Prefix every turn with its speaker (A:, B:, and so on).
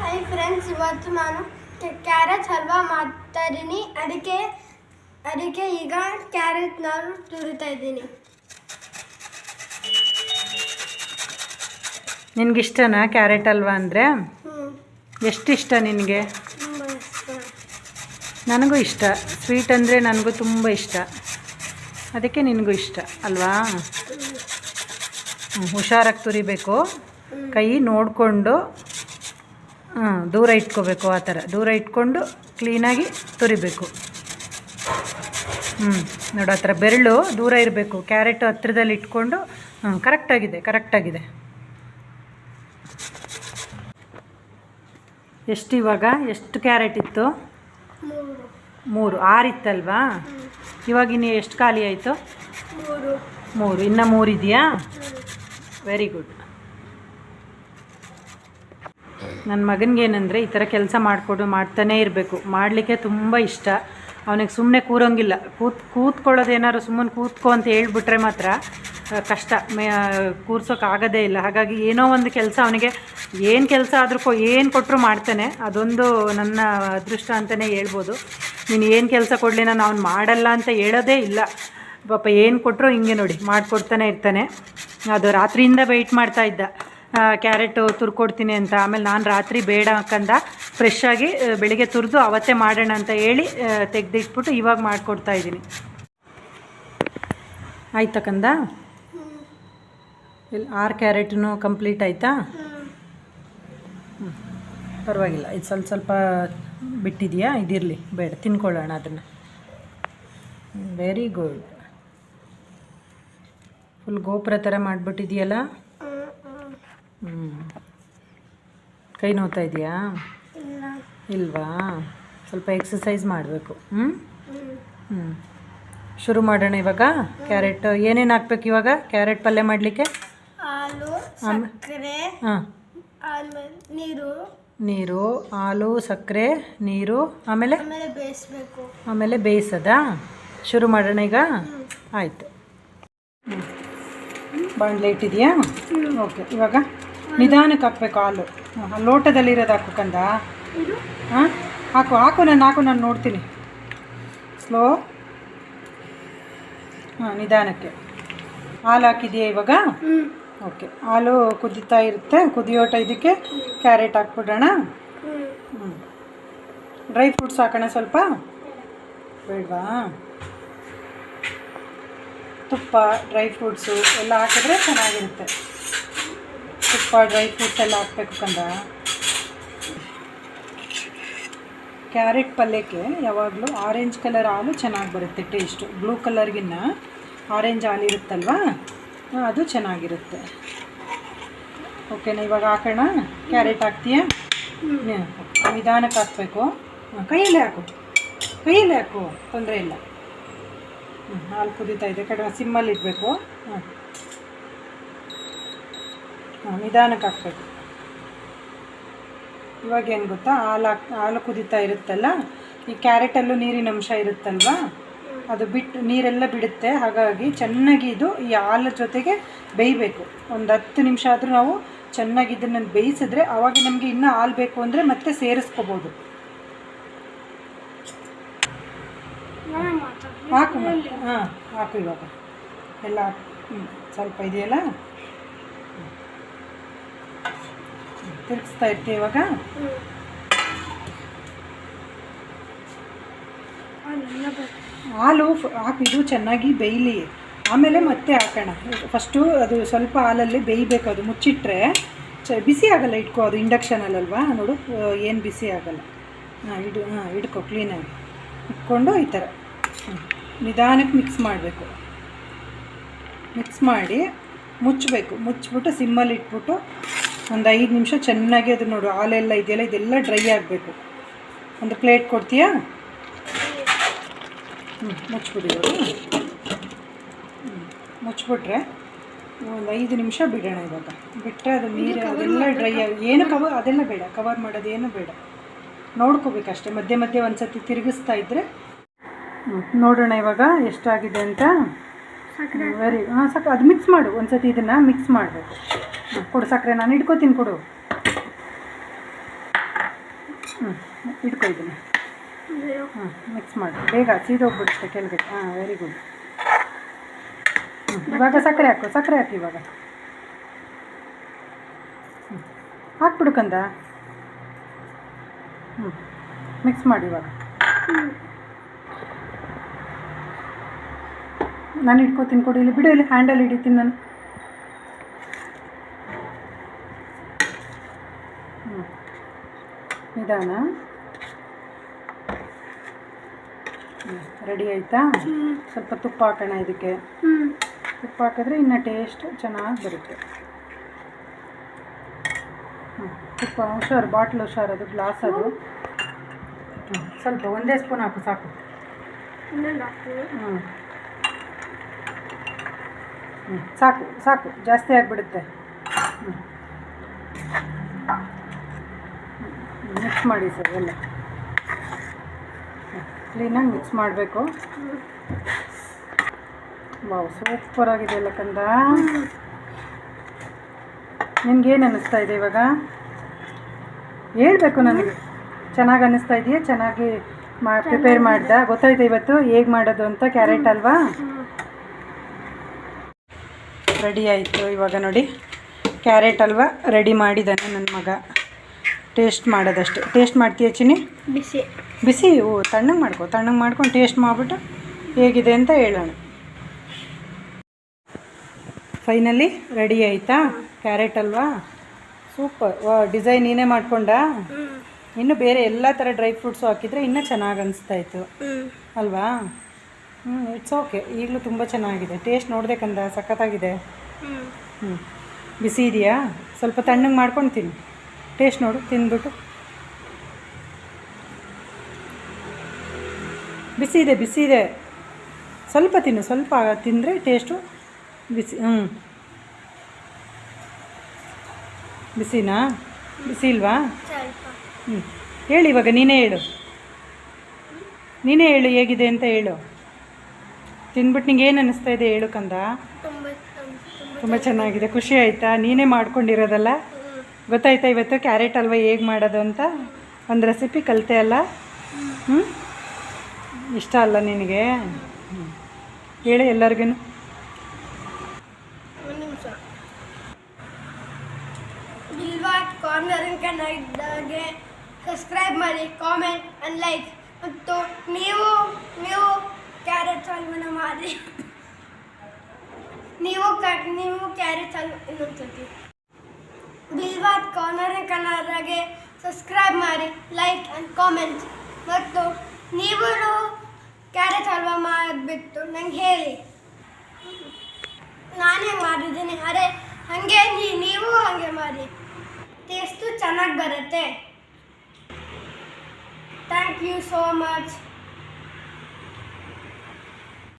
A: Hi friends ಇವತ್ತು ನಾನು carrot halwa ಮಾಡ್ತಾ ಇದ್ದೀನಿ. ಅದಕ್ಕೆ ಅದಕ್ಕೆ ಈಗ ಕ್ಯಾರೆಟ್ ನಾನು ತುರಿತಾ ಇದ್ದೀನಿ.
B: ನಿನಗಿಷ್ಟನಾ ಕ್ಯಾರೆಟ್ ಹಲ್ವಾ ಅಂದರೆ?
A: ಎಷ್ಟು
B: ಎಷ್ಟಿಷ್ಟ ನಿನಗೆ?
A: ಇಷ್ಟ.
B: ನನಗೂ ಇಷ್ಟ. ಸ್ವೀಟ್ ಅಂದರೆ ನನಗೂ ತುಂಬ ಇಷ್ಟ. ಅದಕ್ಕೆ ನಿನಗೂ ಇಷ್ಟ ಅಲ್ವಾ? ಹುಷಾರಾಗಿ ತುರಿಬೇಕು. ಕೈ ನೋಡಿಕೊಂಡು ಹಾಂ ದೂರ ಇಟ್ಕೋಬೇಕು ಆ ಥರ. ದೂರ ಇಟ್ಕೊಂಡು ಕ್ಲೀನಾಗಿ ತುರಿಬೇಕು. ಹ್ಞೂ ನೋಡು ಆ ಥರ ಬೆರಳು ದೂರ ಇರಬೇಕು. ಕ್ಯಾರೆಟ್ ಹತ್ರದಲ್ಲಿ ಇಟ್ಕೊಂಡು ಹ್ಞೂ ಕರೆಕ್ಟಾಗಿದೆ ಕರೆಕ್ಟಾಗಿದೆ ಎಷ್ಟು ಇವಾಗ? ಎಷ್ಟು ಕ್ಯಾರೆಟ್ ಇತ್ತು?
A: ಮೂರು.
B: ಆರಿತ್ತಲ್ವಾ ಇವಾಗ ಇನ್ನು ಎಷ್ಟು ಖಾಲಿ ಆಯಿತು?
A: ಮೂರು.
B: ಮೂರು. ಇನ್ನು ಮೂರು ಇದೆಯಾ? ವೆರಿ ಗುಡ್ ನನ್ನ ಮಗನಿಗೇನೆಂದರೆ ಈ ಥರ ಕೆಲಸ ಮಾಡಿಕೊಡು, ಮಾಡ್ತಾನೇ ಇರಬೇಕು. ಮಾಡಲಿಕ್ಕೆ ತುಂಬ ಇಷ್ಟ. ಅವನಿಗೆ ಸುಮ್ಮನೆ ಕೂರೋಂಗಿಲ್ಲ. ಕೂತ್, ಕೂತ್ಕೊಳ್ಳೋದೇನಾದ್ರು ಸುಮ್ಮನೆ ಕೂತ್ಕೊ ಅಂತ ಹೇಳ್ಬಿಟ್ರೆ ಮಾತ್ರ ಕಷ್ಟ. ಮೇ ಕೂರ್ಸೋಕ್ಕಾಗೋದೇ ಇಲ್ಲ. ಹಾಗಾಗಿ ಏನೋ ಒಂದು ಕೆಲಸ ಅವನಿಗೆ ಏನು ಕೆಲಸ ಆದರೂ ಕೊ, ಏನು ಕೊಟ್ಟರು ಮಾಡ್ತಾನೆ. ಅದೊಂದು ನನ್ನ ಅದೃಷ್ಟ ಅಂತಲೇ ಹೇಳ್ಬೋದು. ನೀನು ಏನು ಕೆಲಸ ಕೊಡಲಿ, ನಾನು ಅವ್ನು ಮಾಡಲ್ಲ ಅಂತ ಹೇಳೋದೇ ಇಲ್ಲ. ಪಾಪ ಏನು ಕೊಟ್ಟರು ಹಿಂಗೆ ನೋಡಿ, ಮಾಡಿಕೊಡ್ತಾನೆ ಇರ್ತಾನೆ. ಅದು ರಾತ್ರಿಯಿಂದ ವೆಯ್ಟ್ ಮಾಡ್ತಾ ಇದ್ದ. ಕ್ಯಾರೆಟು ತುರ್ಕೊಡ್ತೀನಿ ಅಂತ. ಆಮೇಲೆ ನಾನು ರಾತ್ರಿ ಬೇಡ ಹಾಕಂದ ಫ್ರೆಶ್ ಆಗಿ ಬೆಳಿಗ್ಗೆ ತುರಿದು ಅವತ್ತೇ ಮಾಡೋಣ ಅಂತ ಹೇಳಿ ತೆಗೆದಿಟ್ಬಿಟ್ಟು ಇವಾಗ ಮಾಡಿಕೊಡ್ತಾ ಇದ್ದೀನಿ. ಆಯ್ತಕ್ಕಂದ ಇಲ್ಲಿ ಆರು ಕ್ಯಾರೆಟೂ ಕಂಪ್ಲೀಟ್ ಆಯಿತಾ? ಪರವಾಗಿಲ್ಲ. ಇದು ಸ್ವಲ್ಪ ಸ್ವಲ್ಪ ಬಿಟ್ಟಿದೆಯಾ? ಇದಿರಲಿ, ಬೇಡ, ತಿನ್ಕೊಳ್ಳೋಣ ಅದನ್ನು. ವೆರಿ ಗುಡ್ ಫುಲ್ ಗೋಪುರ ಥರ ಮಾಡಿಬಿಟ್ಟಿದೆಯಲ್ಲ? ಹ್ಞೂ ಕೈ ನೋತಾ ಇದೆಯಾ? ಇಲ್ವಾ? ಸ್ವಲ್ಪ ಎಕ್ಸಸೈಸ್ ಮಾಡಬೇಕು. ಹ್ಞೂ
A: ಹ್ಞೂ
B: ಶುರು ಮಾಡೋಣ ಇವಾಗ? ಕ್ಯಾರೆಟ್ ಏನೇನು ಹಾಕ್ಬೇಕು ಇವಾಗ? ಕ್ಯಾರೆಟ್ ಪಲ್ಯ ಮಾಡಲಿಕ್ಕೆ? ಹಾಂ.
A: ನೀರು.
B: ನೀರು ಹಾಲು ಸಕ್ಕರೆ ನೀರು ಆಮೇಲೆ?
A: ಆಮೇಲೆ ಬೇಯಿಸ್ಬೇಕು.
B: ಆಮೇಲೆ ಬೇಯಿಸೋದಾ? ಶುರು ಮಾಡೋಣ ಈಗ? ಆಯಿತು. ಬಾಣಲೆ ಇಟ್ಟಿದೆಯಾ ಓಕೆ. ಇವಾಗ? ನಿಧಾನಕ್ಕೆ ಹಾಕ್ಬೇಕು ಹಾಲು ಹಾಂ ಲೋಟದಲ್ಲಿರೋದು ಹಾಕು ಕಂದ. ಹಾಂ ಹಾಕು ಹಾಕು ನಾನು ಹಾಕು ನಾನು ನೋಡ್ತೀನಿ. ಸ್ಲೋ ಹಾಂ ನಿಧಾನಕ್ಕೆ. ಹಾಲು ಹಾಕಿದೆಯಾ ಇವಾಗ? ಓಕೆ ಹಾಲು ಕುದೀತಾ ಇರುತ್ತೆ. ಕುದಿಯೋ ಇದಕ್ಕೆ ಕ್ಯಾರೆಟ್ ಹಾಕ್ಬಿಡೋಣ.
A: ಹ್ಞೂ
B: ಡ್ರೈ ಫ್ರೂಟ್ಸ್ ಹಾಕೋಣ ಸ್ವಲ್ಪ. ಬೇಡವಾ? ತುಪ್ಪ ಡ್ರೈ ಫ್ರೂಟ್ಸು ಎಲ್ಲ ಹಾಕಿದ್ರೆ ಚೆನ್ನಾಗಿರುತ್ತೆ. ತುಪ್ಪ ಡ್ರೈ ಫ್ರೂಟ್ಸ್ ಎಲ್ಲ ಹಾಕ್ಬೇಕು ಕಂದ ಕ್ಯಾರೆಟ್ ಪಲ್ಯಕ್ಕೆ ಯಾವಾಗಲೂ ಆರೆಂಜ್ ಕಲರ್ ಹಾಲು ಚೆನ್ನಾಗಿ ಬರುತ್ತೆ ಟೇಸ್ಟು ಬ್ಲೂ ಕಲರ್ಗಿನ್ನ ಆರೆಂಜ್ ಹಾಲು ಇರುತ್ತಲ್ವಾ? ಅದು ಚೆನ್ನಾಗಿರುತ್ತೆ. ಓಕೆನಾ ಇವಾಗ ಹಾಕೋಣ. ಕ್ಯಾರೆಟ್ ಹಾಕ್ತೀಯಾ. ನಿಧಾನಕ್ಕೆ ಹಾಕಬೇಕು. ಕೈಯಲ್ಲೇ ಹಾಕು. ಕೈಯಲ್ಲೇ ಹಾಕು ತೊಂದರೆ ಇಲ್ಲ. ಹಾಲು ಕುದೀತಾ ಇದೆ. ಕಡೆ ಸಿಮ್ಮಲ್ಲಿ ಇಡಬೇಕು. ಹಾಂ ನಿಧಾನಕ್ಕೆ ಹಾಕ್ಬೇಕು. ಇವಾಗ ಏನು ಗೊತ್ತಾ? ಹಾಲು ಹಾಕ್, ಹಾಲು ಕುದೀತಾ ಇರುತ್ತಲ್ಲ? ಈ ಕ್ಯಾರೆಟಲ್ಲೂ ನೀರಿನ ಅಂಶ ಇರುತ್ತಲ್ವಾ? ಅದು ಬಿಟ್ಟು ನೀರೆಲ್ಲ ಬಿಡುತ್ತೆ. ಹಾಗಾಗಿ ಚೆನ್ನಾಗಿ ಇದು ಈ ಹಾಲು ಜೊತೆಗೆ ಬೇಯಬೇಕು. ಒಂದು ಹತ್ತು ನಿಮಿಷ ಆದರೂ ನಾವು ಚೆನ್ನಾಗಿ ಇದನ್ನು ಬೇಯಿಸಿದ್ರೆ ಆವಾಗ ನಮಗೆ ಇನ್ನೂ ಹಾಲು ಬೇಕು ಅಂದರೆ ಮತ್ತೆ ಸೇರಿಸ್ಕೋಬೋದು. ಹಾಕು ಹಾಂ, ಹಾಕು ಇವಾಗ. ಎಲ್ಲ ಹ್ಞೂ ಸ್ವಲ್ಪ ಇದೆಯಲ್ಲ? ತಿರುಗಿಸ್ತಾ ಇರ್ತೀವಿ ಇವಾಗ? ಹಾಲು ಹಾಕಿದು ಇದು ಚೆನ್ನಾಗಿ ಬೇಯಲಿ. ಆಮೇಲೆ ಮತ್ತೆ ಹಾಕೋಣ. ಫಸ್ಟು ಅದು ಸ್ವಲ್ಪ ಹಾಲಲ್ಲಿ ಬೇಯಬೇಕು ಅದು ಮುಚ್ಚಿಟ್ರೆ. ಚ ಬಿಸಿ ಆಗಲ್ಲ ಇಟ್ಕೋ ಅದು ಇಂಡಕ್ಷನಲ್ಲಲ್ವಾ ನೋಡು ಏನು ಬಿಸಿ ಆಗಲ್ಲ. ಹಾಂ ಇಡು ಹಾಂ ಇಡ್ಕೊ ಕ್ಲೀನಾಗಿ ಇಟ್ಕೊಂಡು ಈ ಥರ. ನಿಧಾನಕ್ಕೆ ಮಿಕ್ಸ್ ಮಾಡಬೇಕು. ಮಿಕ್ಸ್ ಮಾಡಿ ಮುಚ್ಚಬೇಕು. ಮುಚ್ಚಿಬಿಟ್ಟು ಸಿಮ್ಮಲ್ಲಿ ಇಟ್ಬಿಟ್ಟು ಒಂದು ಐದು ನಿಮಿಷ ಚೆನ್ನಾಗಿ ಅದು ನೋಡು ಹಾಲೆಲ್ಲ ಇದೆಯಲ್ಲ ಇದೆಲ್ಲ ಡ್ರೈ ಆಗಬೇಕು. ಒಂದು ಪ್ಲೇಟ್ ಕೊಡ್ತೀಯಾ? ಹ್ಞೂ ಮುಚ್ಚಿಬಿಡಿದ್ರು ಹ್ಞೂ ಮುಚ್ಚಿಬಿಟ್ರೆ ಒಂದು ಐದು ನಿಮಿಷ ಬಿಡೋಣ ಇವಾಗ. ಬಿಟ್ಟರೆ ಅದು ನೀರು ಅದೆಲ್ಲ ಡ್ರೈ ಆಗಿ ಏನು ಕವರ್ ಅದೆಲ್ಲ ಬೇಡ ಕವರ್ ಮಾಡೋದು ಏನು ಬೇಡ. ನೋಡ್ಕೋಬೇಕಷ್ಟೇ ಮಧ್ಯೆ ಮಧ್ಯೆ ಒಂದು ಸತಿ ತಿರುಗಿಸ್ತಾ ಇದ್ದರೆ ನೋಡೋಣ ಇವಾಗ ಎಷ್ಟಾಗಿದೆ ಅಂತ. ವೆರಿ ಹಾಂ ಸಾಕು ಅದು ಮಿಕ್ಸ್ ಮಾಡು ಒಂದು ಸತಿ ಇದನ್ನು ಮಿಕ್ಸ್ ಮಾಡಬೇಕು. ಕೊಡು ಸಕ್ಕರೆ ನಾನು ಇಟ್ಕೋತೀನಿ ಕೊಡು. ಹ್ಞೂ ಇಟ್ಕೊ ಹ್ಞೂ ಮಿಕ್ಸ್ ಮಾಡಿ. ಬೇಗ ಸೀದೋಗ್ಬಿಡುತ್ತೆ ಕೆಳಗಡೆ. ಹಾಂ ವೆರಿ ಗುಡ್ ಹ್ಞೂ ಇವಾಗ ಸಕ್ಕರೆ ಹಾಕು ಸಕ್ಕರೆ ಹಾಕಿ ಇವಾಗ. ಹ್ಞೂ ಹಾಕ್ಬಿಡು ಕಂದ. ಹ್ಞೂ ಮಿಕ್ಸ್ ಮಾಡಿ ಇವಾಗ. ನಾನು ಇಟ್ಕೋತೀನಿ ಕೊಡಿ. ಇಲ್ಲಿ ಬಿಡು ಇಲ್ಲಿ ಹ್ಯಾಂಡಲ್ ಹಿಡಿತೀನಿ ನಾನು. ನಿಧಾನ. ರೆಡಿ ಆಯಿತಾ? ಸ್ವಲ್ಪ ತುಪ್ಪ ಹಾಕೋಣ ಇದಕ್ಕೆ. ತುಪ್ಪ ಹಾಕಿದ್ರೆ ಇನ್ನು ಟೇಸ್ಟ್ ಚೆನ್ನಾಗಿ ಬರುತ್ತೆ. ತುಪ್ಪ ಹುಷಾರು ಬಾಟ್ಲ್ ಹುಷಾರು ಅದು ಗ್ಲಾಸ್ ಅದು. ಸ್ವಲ್ಪ ಒಂದೇ ಸ್ಪೂನ್ ಹಾಕು ಸಾಕು. ಹ್ಞೂ ಹ್ಞೂ ಸಾಕು ಸಾಕು ಜಾಸ್ತಿ ಆಗಿಬಿಡುತ್ತೆ. ಹ್ಞೂ ಮಿಕ್ಸ್ ಮಾಡಿ ಸರ್ ಎಲ್ಲ. ಕ್ಲೀನಾಗಿ ಮಿಕ್ಸ್ ಮಾಡಬೇಕು. ವಾವ್ ಸೂಪರ್ ಆಗಿದೆ ಅಲ್ಲ ಕಂದ. ನಿನ್ಗೇನು ಅನ್ನಿಸ್ತಾ ಇದೆ ಇವಾಗ? ಹೇಳಬೇಕು ನನಗೆ. ಚೆನ್ನಾಗಿ ಅನ್ನಿಸ್ತಾ ಇದೆಯಾ? ಚೆನ್ನಾಗಿ ಮಾ ಪ್ರಿಪೇರ್ ಮಾಡ್ದೆ? ಗೊತ್ತಾಯ್ತು ಇವತ್ತು? ಹೇಗೆ ಮಾಡೋದು ಅಂತ ಕ್ಯಾರೆಟ್ ಅಲ್ವಾ? ರೆಡಿ ಆಯಿತು ಇವಾಗ ನೋಡಿ. ಕ್ಯಾರೆಟ್ ಅಲ್ವಾ? ರೆಡಿ ಮಾಡಿದ್ದಾನೆ ನನ್ನ ಮಗ. ಟೇಸ್ಟ್ ಮಾಡೋದಷ್ಟೇ. ಟೇಸ್ಟ್ ಮಾಡ್ತೀಯ ಚಿನಿ
A: ಬಿಸಿ.
B: ಬಿಸಿ? ಓ ತಣ್ಣಗೆ ಮಾಡ್ಕೊ ತಣ್ಣಗೆ ಮಾಡ್ಕೊಂಡು ಟೇಸ್ಟ್ ಮಾಡಿಬಿಟ್ಟು ಹೇಗಿದೆ ಅಂತ ಹೇಳೋಣ. ಫೈನಲಿ ರೆಡಿ ಆಯಿತಾ? ಕ್ಯಾರೆಟ್ ಅಲ್ವಾ? ಸೂಪರ್. ವಾ ಡಿಸೈನ್ ನೀನೇ ಮಾಡ್ಕೊಂಡಾ? ಇನ್ನು ಬೇರೆ ಎಲ್ಲ ಥರ ಡ್ರೈ ಫ್ರೂಟ್ಸು ಹಾಕಿದರೆ ಇನ್ನೂ ಚೆನ್ನಾಗಿ ಅನಿಸ್ತಾ ಇತ್ತು. ಅಲ್ವಾ? ಹ್ಞೂ ಇಟ್ಸ್ ಓಕೆ ಈಗಲೂ ತುಂಬ ಚೆನ್ನಾಗಿದೆ. ಟೇಸ್ಟ್ ನೋಡ್ಬೇಕಂದ ಸಖತ್ತಾಗಿದೆ. ಹ್ಞೂ ಬಿಸಿ ಇದೆಯಾ? ಸ್ವಲ್ಪ ತಣ್ಣಗೆ ಮಾಡ್ಕೊಂಡು ತಿನ್ನು. ಟೇಸ್ಟ್ ನೋಡು ತಿಂದ್ಬಿಟ್ಟು. ಬಿಸಿ ಇದೆ ಬಿಸಿ ಇದೆ. ಸ್ವಲ್ಪ ತಿನ್ನು ಸ್ವಲ್ಪ ತಿಂದರೆ ಟೇಸ್ಟು ಬಿಸಿ ಹ್ಞೂ ಬಿಸಿನಾ? ಬಿಸಿ ಇಲ್ವಾ? ಹ್ಞೂ ಹೇಳಿ ಇವಾಗ ನೀನೇ ಹೇಳು. ನೀನೇ ಹೇಳು ಹೇಗಿದೆ ಅಂತ ಹೇಳು. ತಿಂದ್ಬಿಟ್ಟು ನಿಂಗೆ ಏನು ಅನ್ನಿಸ್ತಾ ಇದೆ ಹೇಳು ಕಂದ.
A: ತುಂಬ
B: ಚೆನ್ನಾಗಿದೆ ಖುಷಿ ಆಯಿತಾ? ನೀನೇ ಮಾಡ್ಕೊಂಡಿರೋದಲ್ಲ? ಗೊತ್ತಾಯ್ತಾ ಇವತ್ತು ಕ್ಯಾರೆಟ್ ಹಲ್ವ ಹೇಗೆ ಮಾಡೋದು ಅಂತ? ಒಂದು ರೆಸಿಪಿ ಕಲಿತೆ ಅಲ್ಲ? ಇಷ್ಟ ಅಲ್ಲ ನಿನಗೆ? ಹೇಳಿ ಎಲ್ಲರಿಗೂ
A: ಸಬ್ಸ್ಕ್ರೈಬ್ ಮಾಡಿ ಕಾಮೆಂಟ್ ಅಂಡ್ ಲೈಕ್ ಮತ್ತು ನೀವು ನೀವು ಕ್ಯಾರೆಟ್ ಹಲ್ವನ ಮಾಡಿ ನೀವು ನೀವು ಕ್ಯಾರೆಟ್ ಹಲ್ವ ಇನ್ನೊಂದ್ಸತಿ. ಬಿಲ್ವಾದ್ ಕಾರ್ನರ್ ಕನ್ನಡಗೆ ಸಬ್ಸ್ಕ್ರೈಬ್ ಮಾಡಿ ಲೈಕ್ ಆ್ಯಂಡ್ ಕಾಮೆಂಟ್ ಮತ್ತು ನೀವು ಕ್ಯಾರೆಟ್ ಹಲ್ವ ಮಾಡಿಬಿಟ್ಟು ನಂಗೆ ಹೇಳಿ. ನಾನು ಮಾಡಿದ್ದೀನಿ? ಅರೆ, ಹಾಗೆ ನೀವು ಹಾಗೆ ಮಾಡಿ. ಟೇಸ್ಟು ಚೆನ್ನಾಗಿ ಬರುತ್ತೆ. Thank you so much